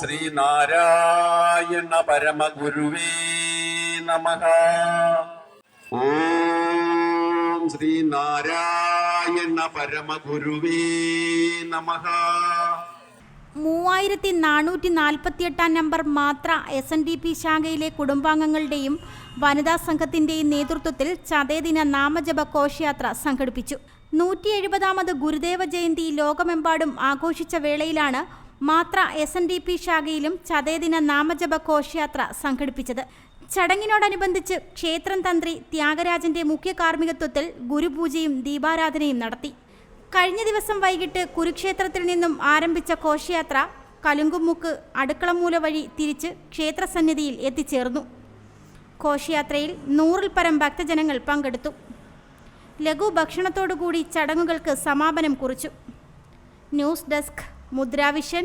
ശ്രീനാരായണ പരമഗുരുവേ നമ. ഓം ശ്രീനാരായണ പരമഗുരുവേ നമ. മൂവായിരത്തി നാനൂറ്റി നാൽപ്പത്തിയെട്ടാം നമ്പർ മാത്ര എസ് എൻ ഡി പി ശാഖയിലെ കുടുംബാംഗങ്ങളുടെയും വനിതാ സംഘത്തിന്റെയും നേതൃത്വത്തിൽ ചതേദിന നാമജപ ഘോഷയാത്ര സംഘടിപ്പിച്ചു. നൂറ്റി എഴുപതാമത് ഗുരുദേവ ജയന്തി ലോകമെമ്പാടും ആഘോഷിച്ച വേളയിലാണ് മാത്ര എസ് എൻ ഡി പി ശാഖയിലും ചതയദിന നാമജപ ഘോഷയാത്ര സംഘടിപ്പിച്ചത്. ചടങ്ങിനോടനുബന്ധിച്ച് ക്ഷേത്രം തന്ത്രി ത്യാഗരാജന്റെ മുഖ്യ കാർമ്മികത്വത്തിൽ ഗുരുപൂജയും ദീപാരാധനയും നടത്തി. കഴിഞ്ഞ ദിവസം വൈകിട്ട് കുരുക്ഷേത്രത്തിൽ നിന്നും ആരംഭിച്ച ഘോഷയാത്ര കലുങ്കുമുക്ക് അടുക്കളമൂല വഴി തിരിച്ച് ക്ഷേത്രസന്നിധിയിൽ എത്തിച്ചേർന്നു. ഘോഷയാത്രയിൽ നൂറിൽ പരം ഭക്തജനങ്ങൾ പങ്കെടുത്തു. ലഘു ഭക്ഷണത്തോടുകൂടി ചടങ്ങുകൾക്ക് സമാപനം കുറിച്ചു. News desk Mudra Vision